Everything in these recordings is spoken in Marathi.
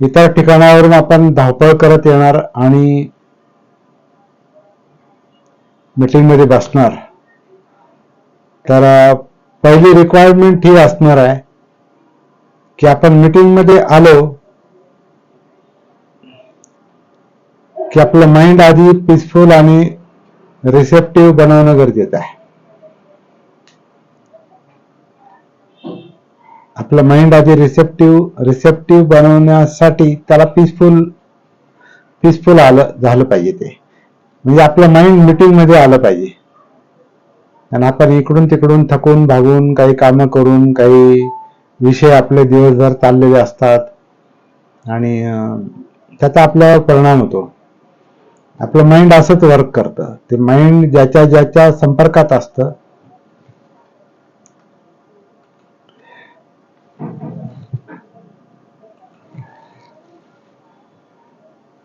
इतर ठिकाणावरून आपण धावपळ करत येणार आणि मीटिंगमध्ये बसणार. तर पहिली रिक्वायरमेंट ही असणार आहे की आपण मीटिंगमध्ये आलो की आपलं माइंड आधी पीसफुल आणि रिसेप्टिव्ह बनवणं गरजेचं आहे. आपलं माइंड आधी रिसेप्टिव्ह रिसेप्टिव्ह बनवण्यासाठी त्याला पीसफुल पीसफुल आलं झालं पाहिजे ते. म्हणजे आपलं माइंड मीटिंगमध्ये आलं पाहिजे. आणि आपण इकडून तिकडून थकून भागून काही कामं करून काही विषय आपले दिवसभर चाललेले असतात. आणि त्याचा आपल्यावर परिणाम होतो. आपलं माइंड असंच वर्क करतं. ते माइंड ज्याच्या ज्याच्या संपर्कात असतं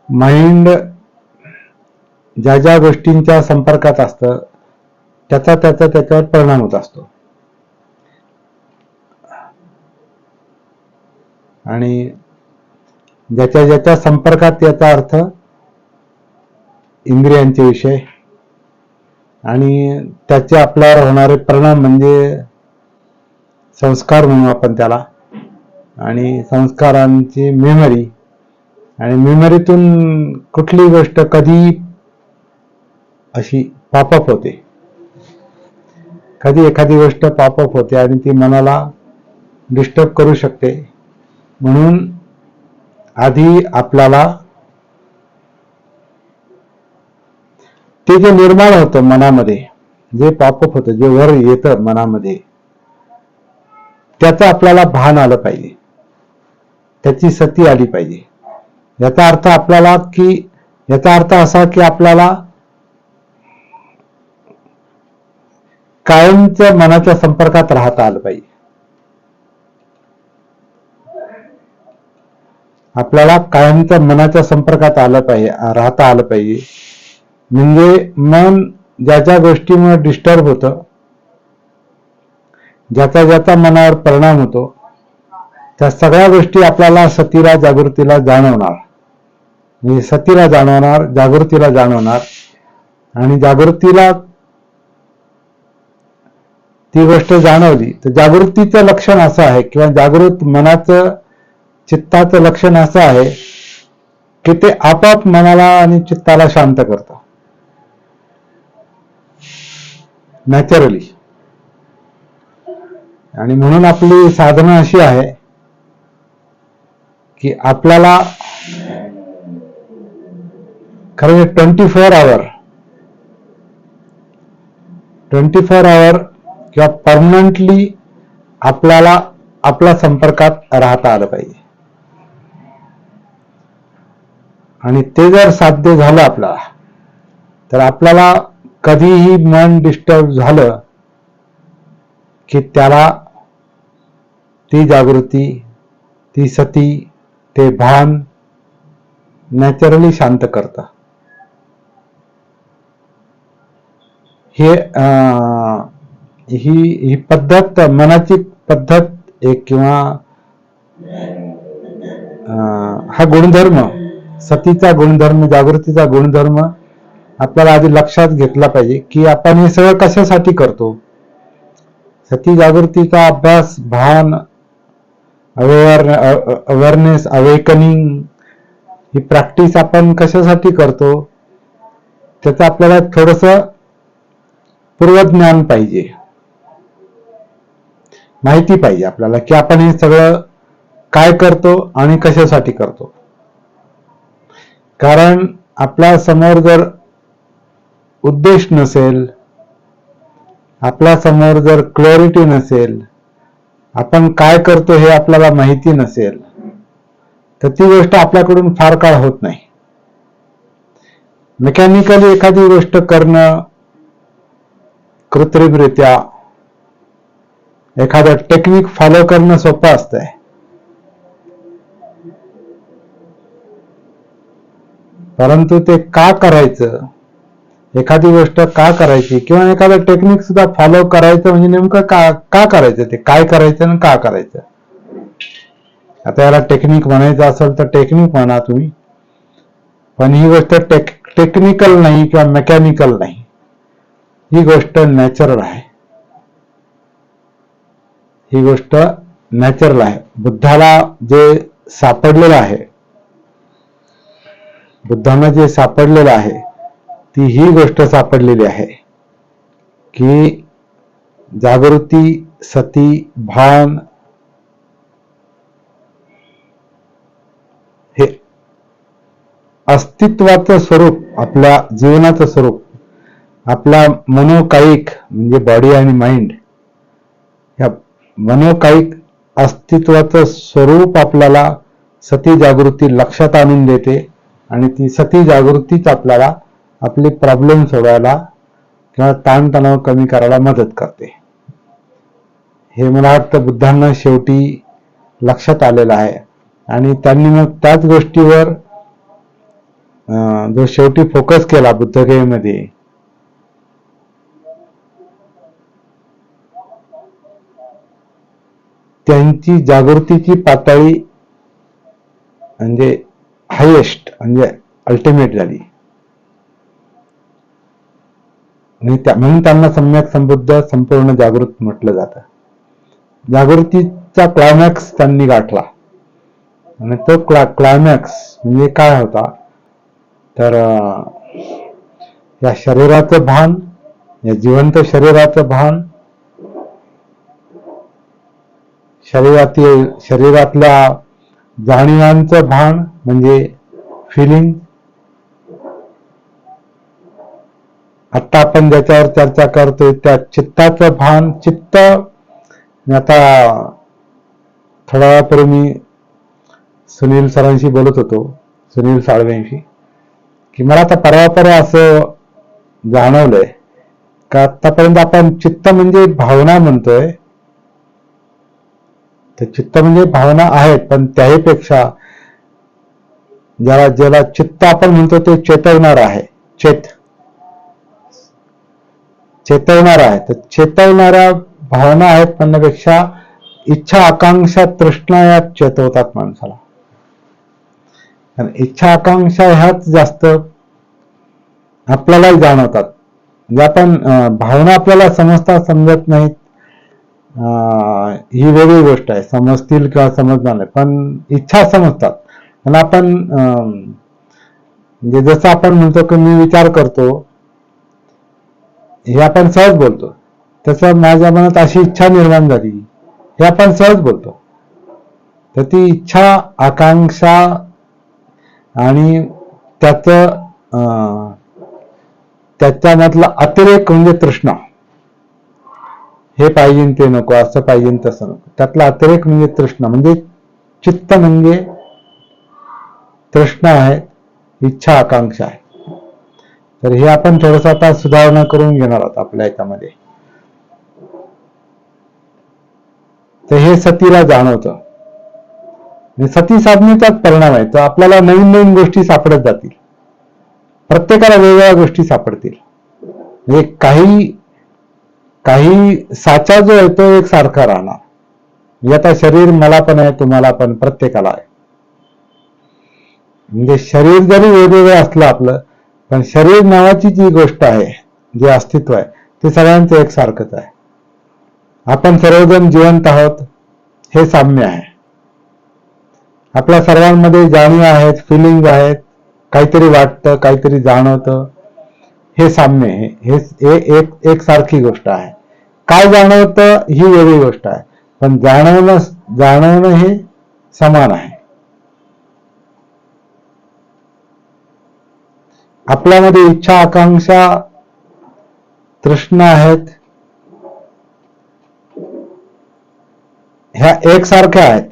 माइंड ज्या ज्या गोष्टींच्या संपर्कात असतं त्याचा त्याचा त्याच्यावर परिणाम होत असतो. आणि ज्याच्या ज्याच्या संपर्कात याचा अर्थ इंद्रियांचे विषय आणि त्याचे आपल्यावर होणारे परिणाम म्हणजे संस्कार म्हणू आपण त्याला. आणि संस्कारांची मेमरी आणि मेमरीतून कुठली गोष्ट कधी अशी पापअप होते. कधी एखादी गोष्ट पापअप होते आणि ती मनाला डिस्टर्ब करू शकते. म्हणून आधी आपल्याला ते जे निर्माण होतं मनामध्ये जे पापअप होतं जे वर येतं मनामध्ये त्याचं आपल्याला भान आलं पाहिजे. त्याची सती आली पाहिजे. याचा अर्थ आपल्याला की याचा अर्थ असा की आपल्याला कायमच्या मनाच्या संपर्कात राहता आलं पाहिजे. आपल्याला कायमच्या मनाच्या संपर्कात आलं पाहिजे राहता आलं पाहिजे. म्हणजे मन ज्या ज्या गोष्टीमुळे डिस्टर्ब होतं ज्याचा ज्याचा मनावर परिणाम होतो त्या सगळ्या गोष्टी आपल्याला सतीला जागृतीला जाणवणार. म्हणजे सतीला जाणवणार जागृतीला जाणवणार. आणि जागृतीला ती गोष्ट जाणवली तर जागृतीचं लक्षण असं आहे किंवा जागृत मनाचं चित्ताचं लक्षण असं आहे की ते आपाप मनाला आणि चित्ताला शांत करतं. नॅचरली आणि म्हणून आपली साधना अशी आहे की आपल्याला खरं twenty four hour twenty four hour किंवा परमनंटली आपल्याला आपल्या संपर्कात राहता आलं पाहिजे. आणि ते जर साध्य झालं आपल्याला तर आपल्याला कधीही मन डिस्टर्ब झालं की त्याला ती जागृती ती सती ते भान नॅचरली शांत करतं. हे ही ही पद्धत मनाची पद्धत एक किंवा अं, हा गुणधर्म सतीचा गुणधर्म जागृतीचा गुणधर्म आपल्याला आधी लक्षात घेतला पाहिजे की आपण हे सगळं कशासाठी करतो? सती जागृतीचा अभ्यास भान अवेअर अवेअरनेस अवेकनिंग ही प्रॅक्टिस आपण कशासाठी करतो? त्याचं आपल्याला थोडस पूर्वज्ञान पाहिजे. माहिती पाहिजे आपल्याला की आपण हे सगळं काय करतो आणि कशासाठी करतो. कारण आपल्यासमोर जर उद्देश नसेल आपल्यासमोर जर क्लॅरिटी नसेल आपण काय करतो हे आपल्याला माहिती नसेल तर ती गोष्ट आपल्याकडून फार काळ होत नाही. मेकॅनिकली एखादी गोष्ट करणं कृत्रिमरित्या एखादं टेक्निक फॉलो करणं सोपं असतंय. परंतु ते का करायचं? एखादी गोष्ट का करायची? किंवा एखादं टेक्निक सुद्धा फॉलो करायचं म्हणजे नेमकं का का करायचं? ते काय करायचं आणि का करायचं? आता याला टेक्निक म्हणायचं असेल तर टेक्निक म्हणा तुम्ही. पण ही गोष्ट टेक टेक्निकल नाही किंवा मेकॅनिकल नाही. ही गोष्ट नॅचरल आहे. ही गोष्ट नॅचरल आहे. बुद्धाला जे सापडलेलं आहे बुद्धांना जे सापडलेलं आहे ती ही गोष्ट सापडलेली आहे की जागृती सती भान हे अस्तित्वाचं स्वरूप आपल्या जीवनाचं स्वरूप आपला मनोकायिक म्हणजे बॉडी आणि माइंड या मनोकायिक अस्तित्वाचं स्वरूप आपल्याला सती जागृती लक्षात आणून देते आणि ती सती जागृतीच आपल्याला आपले प्रॉब्लेम सोडवायला किंवा ताणतणाव कमी करायला मदत करते. हे मला वाटतं बुद्धांना शेवटी लक्षात आलेलं आहे. आणि त्यांनी मग त्याच गोष्टीवर जो शेवटी फोकस केला बुद्धगयेमध्ये त्यांची जागृतीची पातळी म्हणजे हायेस्ट म्हणजे अल्टिमेट झाली. आणि त्या म्हणून त्यांना सम्यक संबुद्ध संपूर्ण जागृत म्हटलं जातं. जागृतीचा क्लायमॅक्स त्यांनी गाठला. आणि तो क्ला क्लायमॅक्स म्हणजे काय होता? तर या शरीराचं भान या जिवंत शरीराचं भान शरीरातील शरीरातल्या जाणीवांचं भान म्हणजे फिलिंग आता आपण ज्याच्यावर चर्चा करतोय त्या चित्ताचं भान चित्त. आता थोड्या वेळापूर्वी मी सुनील सरांशी बोलत होतो सुनील साळवेंशी की मला आता परवा परवा असं जाणवलंय का आतापर्यंत आपण चित्त म्हणजे भावना म्हणतोय तर चित्त म्हणजे भावना आहेत पण त्याही पेक्षा ज्याला ज्याला चित्त आपण म्हणतो ते चेतवणार आहे. चेत चेतवणार आहे. तर चेतवणाऱ्या भावना आहेत म्हणण्यापेक्षा इच्छा आकांक्षा तृष्णा या चेतवतात माणसाला. कारण इच्छा आकांक्षा ह्याच जास्त आपल्यालाही जाणवतात. ज्या पण भावना आपल्याला समजता समजत नाहीत ही वेगळी गोष्ट आहे. समजतील किंवा समजणार नाही पण इच्छा समजतात. आणि आपण म्हणजे जसं आपण म्हणतो की मी विचार करतो हे आपण सहज बोलतो. तसं माझ्या मनात अशी इच्छा निर्माण झाली हे आपण सहज बोलतो. तर ती इच्छा आकांक्षा आणि त्याच त्याच्यामधला अतिरेक म्हणजे तृष्णा. हे पाहिजे ते नको असं पाहिजे तसं नको. त्यातला अतिरेक म्हणजे तृष्णा. म्हणजे चित्त म्हणजे तृष्णा आहे इच्छा आकांक्षा आहे. तर हे आपण थोडस आता सुधारणा करून घेणार आहोत आपल्या याच्यामध्ये. तर हे सतीला जाणवतं. सती साधनेचाच परिणाम आहे. तर आपल्याला नवीन नवीन गोष्टी सापडत जातील. प्रत्येकाला वेगवेगळ्या गोष्टी सापडतील. म्हणजे काही काही साचा जो आहे तो एक सारखा राहणार. म्हणजे याचा शरीर मला पण आहे तुम्हाला पण प्रत्येकाला आहे. म्हणजे शरीर जरी वेगवेगळं असलं आपलं पण शरीर नावाची जी गोष्ट आहे जे अस्तित्व आहे ते सगळ्यांचं एक सारखंच आहे. आपण सर्वजण जिवंत आहोत हे साम्य आहे. आपल्या सर्वांमध्ये जाणीव आहेत फिलिंग आहेत काहीतरी वाटतं काहीतरी जाणवतं हे साम्य आहे. हे एक एक सारखी गोष्ट आहे. काय जाणवतं ही वेगळी गोष्ट आहे. पण जाणवणं जाणवणं हे समान आहे. आपल्यामध्ये इच्छा आकांक्षा तृष्णा आहेत. ह्या एकसारख्या आहेत.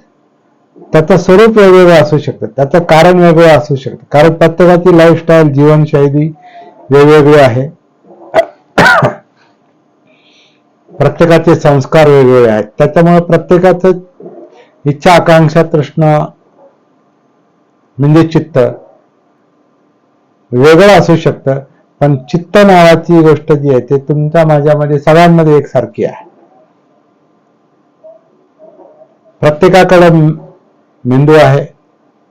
त्याचं स्वरूप वेगवेगळं असू शकतं. त्याचं कारण वेगळं असू शकतं. कारण प्रत्येकाची लाईफस्टाईल जीवनशैली वेगवेगळी आहे. प्रत्येकाचे संस्कार वेगवेगळे आहेत. त्याच्यामुळे प्रत्येकाचं इच्छा आकांक्षा तृष्णा म्हणजे चित्त वेगळं असू शकतं. पण चित्त नावाची गोष्ट जी आहे ते तुमच्या माझ्यामध्ये सगळ्यांमध्ये एकसारखी आहे. प्रत्येकाकडे मेंदू आहे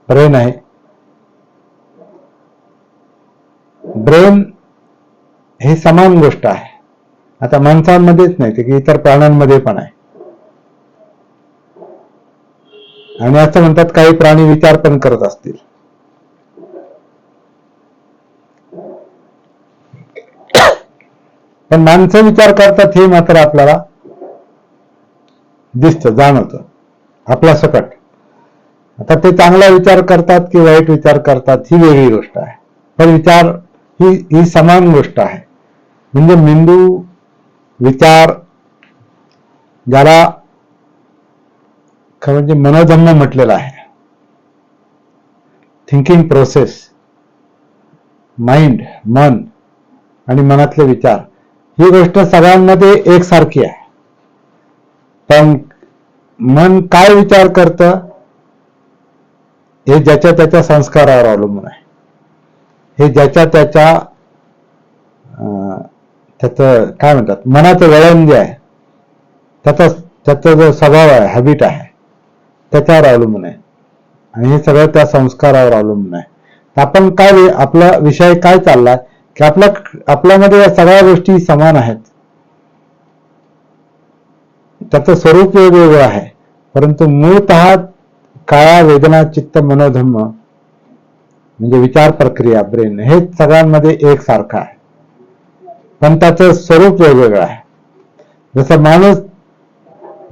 ब्रेन आहे. ब्रेन हे समान गोष्ट आहे. आता माणसांमध्येच नाही ते की इतर प्राण्यांमध्ये पण आहे. आणि असं म्हणतात काही प्राणी विचार पण करत असतील. पण माणसं विचार करतात हे मात्र आपल्याला दिसत जाणवत. आपल्या सकट. आता ते चांगला विचार करतात की वाईट विचार करतात ही वेगळी गोष्ट आहे. पण विचार ही ही समान गोष्ट आहे. म्हणजे मेंदू विचार ज्याला खरं म्हणजे मनोधम्म म्हटलेलं आहे. थिंकिंग प्रोसेस माइंड मन आणि मनातले विचार. ही गोष्ट सगळ्यांमध्ये एकसारखी आहे. पण मन काय विचार करतं? हे ज्याच्या त्याच्या संस्कारावर अवलंबून आहे. हे ज्याच्या त्याच्या अं, त्याचं काय म्हणतात? मनाचं वळण जे आहे त्याचा त्याचा जो स्वभाव आहे हॅबिट आहे त्याच्यावर अवलंबून आहे. आणि हे सगळं त्या संस्कारावर अवलंबून आहे. आपण काय आपला विषय काय चाललाय? की आपल्या आपल्यामध्ये या सगळ्या गोष्टी समान आहेत. त्याचं स्वरूप वेगवेगळं आहे. परंतु मूळतः काळा वेदना चित्त मनोधम्म म्हणजे विचार प्रक्रिया ब्रेन हे सगळ्यांमध्ये एकसारखं आहे. पण त्याचं स्वरूप वेगवेगळं आहे. जसं माणूस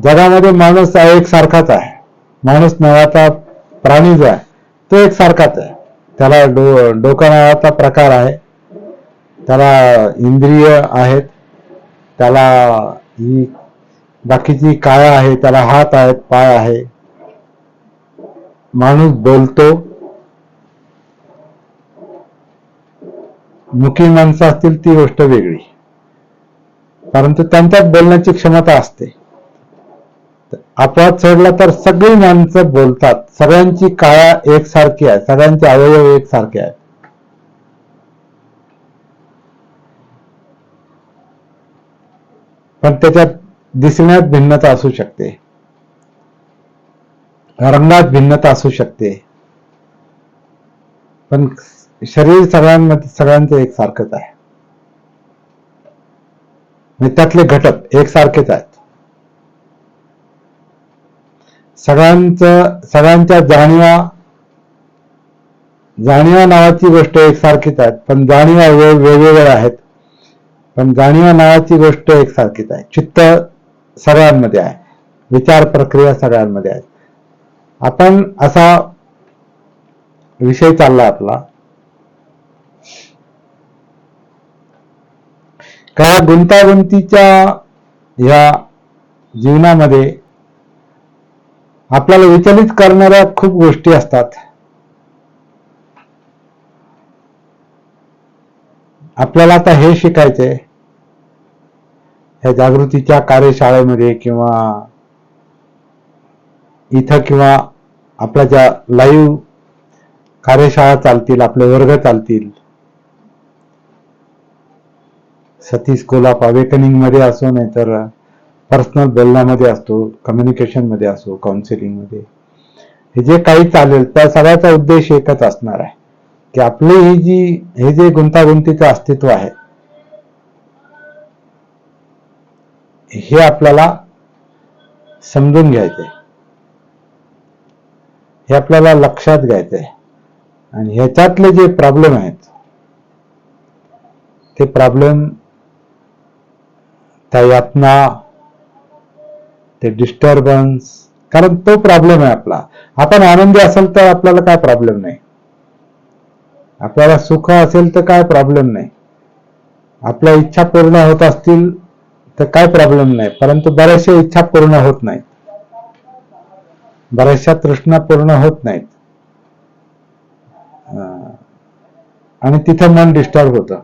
जगामध्ये माणूस हा एकसारखाच आहे. माणूस नावाचा प्राणी जो आहे तो एकसारखाच आहे. त्याला डो डोका नावाचा प्रकार आहे. त्याला इंद्रिय आहेत. त्याला ही बाकीची काय आहे त्याला हात आहेत पाय आहे. माणूस बोलतो मुखी माणसं असतील ती गोष्ट वेगळी. परंतु त्यांच्यात बोलण्याची क्षमता असते. अपवाद सोडला तर सगळी माणसं बोलतात. सगळ्यांची काळा एकसारखी आहे. सगळ्यांचे अवयव एकसारखे आहेत. पण त्याच्यात दिसण्यात भिन्नता असू शकते. रंगात भिन्नता असू शकते. पण शरीर सगळ्यांमध्ये सगळ्यांचं एकसारखंच आहे. म्हणजे त्यातले घटक एकसारखेच आहेत. सगळ्यांचं सगळ्यांच्या जाणीवा जाणीवा नावाची गोष्ट एकसारखीच आहेत पण जाणीवा वेगवेगळ्या आहेत. पण जाणीवा नावाची गोष्ट एकसारखीच आहे. चित्त सगळ्यांमध्ये आहे. विचार प्रक्रिया सगळ्यांमध्ये आहे. आपण असा विषय चालला आपला का गुंतागुंतीच्या या जीवनामध्ये आपल्याला विचलित करणाऱ्या खूप गोष्टी असतात. आपल्याला आता हे शिकायचंय. ह्या जागृतीच्या कार्यशाळेमध्ये किंवा इथं किंवा आपल्या ज्या लाईव्ह कार्यशाळा चालतील आपले वर्ग चालतील सतीश कोलाप अवेकनिंगमध्ये असो नाही तर पर्सनल बोलण्यामध्ये असतो कम्युनिकेशनमध्ये असो काउन्सिलिंगमध्ये. हे जे काही चालेल त्या सगळ्याचा उद्देश एकच असणार आहे. की आपली ही जी हे जे गुंतागुंतीचं अस्तित्व आहे हे आपल्याला समजून घ्यायचंय. हे आपल्याला लक्षात घ्यायचंय. आणि ह्याच्यातले जे प्रॉब्लेम आहेत ते प्रॉब्लेम त्या यातना ते डिस्टर्बन्स कारण तो प्रॉब्लेम आहे आपला आपण आनंदी असेल तर आपल्याला काय प्रॉब्लेम नाही आपल्याला सुख असेल तर काय प्रॉब्लेम नाही आपल्या इच्छा पूर्ण होत असतील तर काय प्रॉब्लेम नाही परंतु बऱ्याचशा इच्छा पूर्ण होत नाहीत बऱ्याचशा तृष्णा पूर्ण होत नाहीत आणि तिथं मन डिस्टर्ब होतं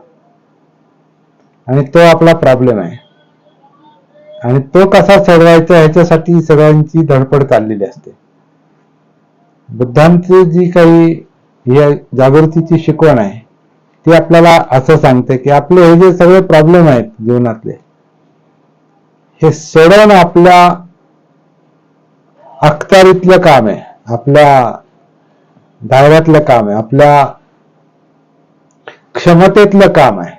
आणि तो आपला प्रॉब्लेम आहे आणि तो कसा सोडवायचा ह्याच्यासाठी सगळ्यांची धडपड चाललेली असते. बुद्धांची जी काही या जागृतीची शिकवण आहे ती आपल्याला असं सांगते की आपले हे जे सगळे प्रॉब्लेम आहेत जीवनातले हे सोडवणं आपल्या अखत्यारीतलं काम आहे आपल्या दायऱ्यातलं काम आहे आपल्या क्षमतेतलं काम आहे.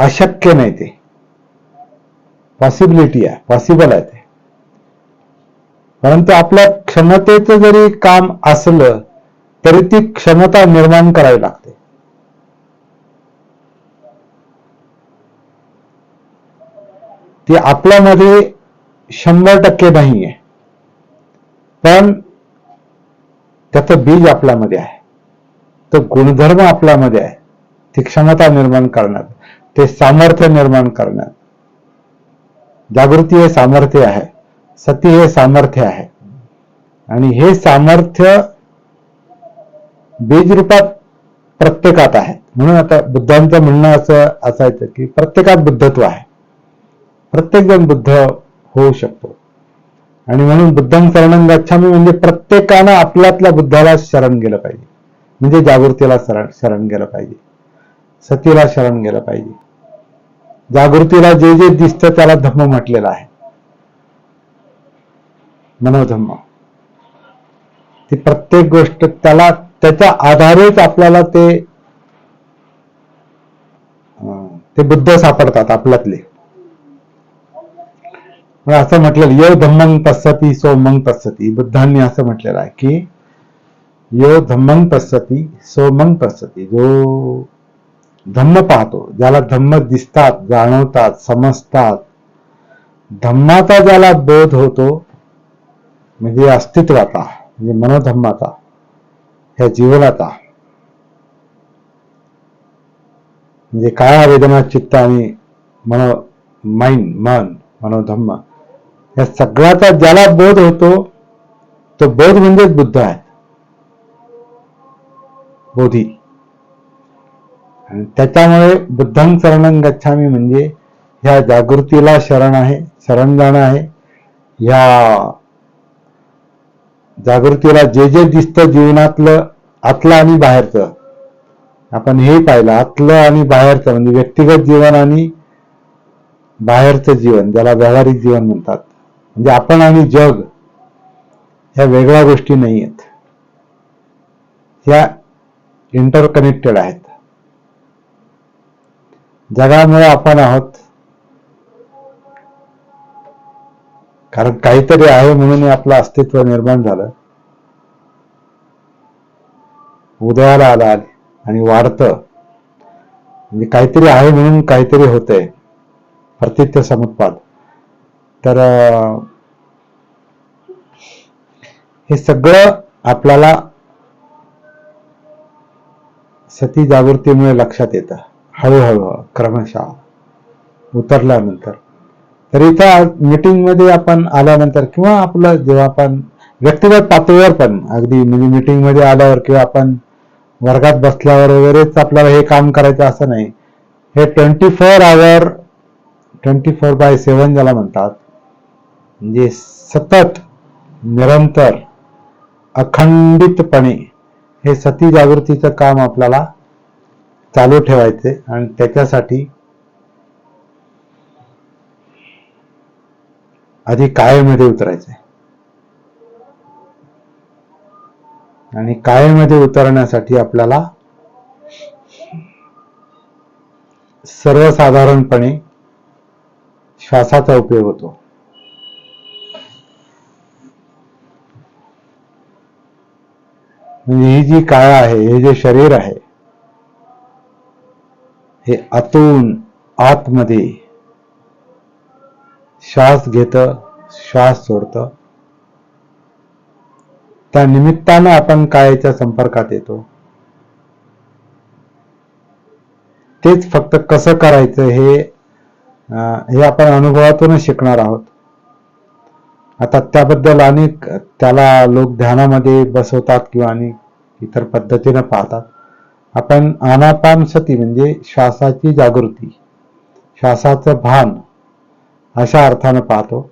अशक्य नाही ते. पॉसिबिलिटी आहे पॉसिबल आहे ते. परंतु आपल्या क्षमतेचं जरी काम असलं तरी ती क्षमता निर्माण करावी लागते. ती आपल्यामध्ये शंभर टक्के नाही आहे पण त्याचं बीज आपल्यामध्ये आहे. तो गुणधर्म आपल्यामध्ये आहे. ती क्षमता निर्माण करणार. ते सामर्थ्य निर्माण करण्यात जागृती हे सामर्थ्य आहे सती हे सामर्थ्य आहे. आणि हे सामर्थ्य बीजरूपात प्रत्येकात आहे. म्हणून आता बुद्धांचं म्हणणं असं असायचं की प्रत्येकात बुद्धत्व आहे. प्रत्येक जण बुद्ध होऊ शकतो. आणि म्हणून बुद्धं शरण गच्छामी म्हणजे प्रत्येकानं आपल्यातल्या बुद्धाला शरण गेलं पाहिजे. म्हणजे जागृतीला शरण शरण गेलं पाहिजे. सतीला शरण गेलं पाहिजे. जागृतीला जे जे दिसतं त्याला धम्म म्हटलेलं आहे. मनोधम्म. ती प्रत्येक गोष्ट त्याला त्याच्या आधारेच आपल्याला ते ते बुद्ध सापडतात आपल्यातले. असं म्हटलेलं यो धम्मंग तस्सती सो मंग तस्सती बुद्धांनी असं म्हटलेलं आहे की यो धम्मंग तस्सती सो मंग तस्सती जो धम्म पाहतो. ज्याला धम्म दिसतात जाणवतात समजतात. धम्माचा ज्याला बोध होतो म्हणजे अस्तित्वाचा म्हणजे मनोधम्माचा ह्या जीवनाचा. म्हणजे काय वेदना चित्त आणि मनो माइंड मन मनोधम्म या सगळ्याचा ज्याला बोध होतो तो बोध म्हणजेच बुद्ध आहे बोधी. आणि त्याच्यामुळे बुद्धं शरणं गच्छामी म्हणजे ह्या जागृतीला शरण आहे शरण जाणं आहे. ह्या जागृतीला जे जे दिसतं जीवनातलं आतलं आणि बाहेरचं. आपण हे पाहिलं आतलं आणि बाहेरचं म्हणजे व्यक्तिगत जीवन आणि बाहेरचं जीवन ज्याला व्यावहारिक जीवन म्हणतात. म्हणजे आपण आणि जग ह्या वेगळ्या गोष्टी नाही आहेत ह्या इंटरकनेक्टेड आहेत. जगामुळे आपण आहोत. कारण काहीतरी आहे म्हणून आपलं अस्तित्व निर्माण झालं. उदयाला आला आणि वाढतं. म्हणजे काहीतरी आहे म्हणून काहीतरी होतंय. प्रतित्य समुत्पाद. तर हे सगळं आपल्याला सती जागृतीमुळे लक्षात येतं. हळूहळू क्रमशः उतरल्यानंतर. तर इथं मीटिंगमध्ये आपण आल्यानंतर किंवा आपलं जेव्हा आपण व्यक्तिगत पातळीवर पण अगदी म्हणजे मीटिंगमध्ये आल्यावर किंवा आपण वर्गात बसल्यावर वगैरेच आपल्याला हे काम करायचं असं नाही. हे twenty four hour twenty four by seven ज्याला म्हणतात म्हणजे सतत निरंतर अखंडितपणे हे सती जागृतीचं काम आपल्याला चालू ठेवायचे आणि त्याच्यासाठी आधी कायमध्ये उतरायचे. आणि कायमध्ये उतरण्यासाठी आपल्याला सर्वसाधारणपणे श्वासाचा उपयोग होतो. म्हणजे ही जी काळ आहे हे जे शरीर आहे हे आतून आतमध्ये श्वास घेत श्वास सोडत. त्या निमित्तानं आपण कायाच्या संपर्कात येतो. तेच फक्त कसं करायचं हे हे आपण अनुभवातूनच शिकणार आहोत. आता त्याबद्दल अनेक त्याला लोक ध्यानामध्ये बसवतात किंवा अनेक इतर पद्धतीनं पाहतात. आपण आनापान सती म्हणजे श्वासाची जागृती श्वासाचं भान अशा अर्थानं पाहतो.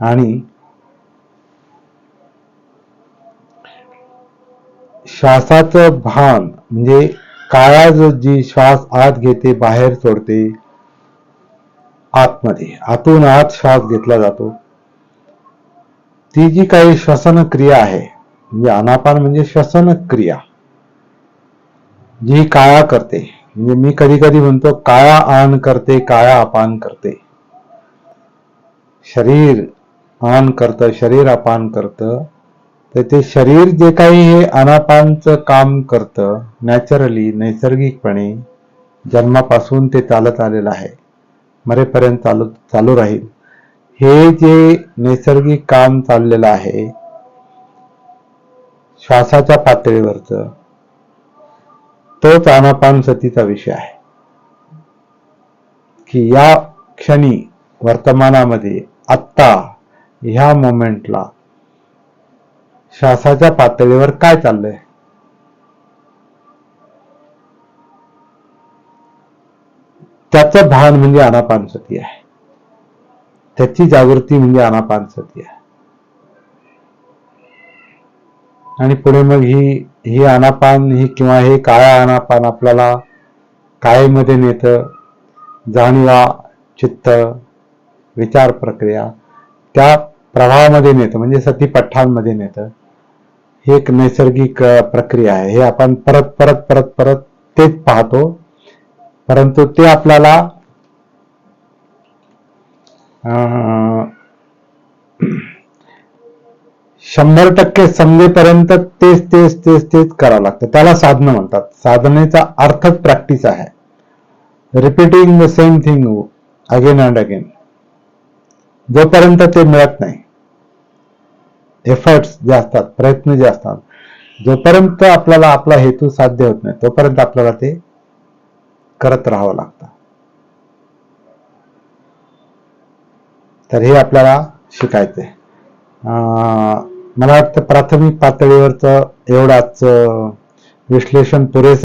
आणि श्वासाचं भान म्हणजे काळा जो जी श्वास आत घेते बाहेर सोडते आतमध्ये आतून आत श्वास घेतला जातो. ती जी काही श्वसन क्रिया आहे म्हणजे अनापान म्हणजे श्वसन क्रिया जी काळा करते. म्हणजे मी कधी कधी म्हणतो काळा आन करते काळा अपान करते. शरीर आन करतं शरीर अपान करतं. तर ते शरीर जे काही हे अनापानचं काम करतं नॅचरली नैसर्गिकपणे जन्मापासून ते चालत आलेलं आहे. मरेपर्यंत चालू चालू राहील. हे जे नैसर्गिक काम चाललेलं आहे श्वासाच्या पातळीवरचं तोच आनापान सतीचा विषय आहे. की या क्षणी वर्तमानामध्ये आत्ता ह्या मोमेंटला श्वासाच्या पातळीवर काय चाललंय? त्याचं भान म्हणजे अनापान सती आहे. त्याची जागृती म्हणजे अनापान सती आहे. आणि पुढे मग ही ही आनापान ही किंवा हे काळा आनापान आपल्याला कायेमध्ये नेतं जाणीवा चित्त विचार प्रक्रिया त्या प्रभावामध्ये नेतं म्हणजे सतीपठ्ठांमध्ये नेतं. ही एक नैसर्गिक प्रक्रिया आहे. हे आपण परत परत परत परत तेच पाहतो. परंतु ते आपल्याला शंभर टक्के समजेपर्यंत तेच तेच तेच तेच करावं लागतं. त्याला साधनं म्हणतात. साधनेचा अर्थच प्रॅक्टिस आहे. Repeating the same thing again and again जोपर्यंत ते मिळत नाही एफर्ट्स जे असतात प्रयत्न जे असतात जोपर्यंत आपल्याला आपला हेतू साध्य होत नाही तोपर्यंत आपल्याला ते करत राहावं लागतं. तर हे आपल्याला शिकायचंय. अं, मला वाटतं प्राथमिक पातळीवरचं एवढाच विश्लेषण पुरेसं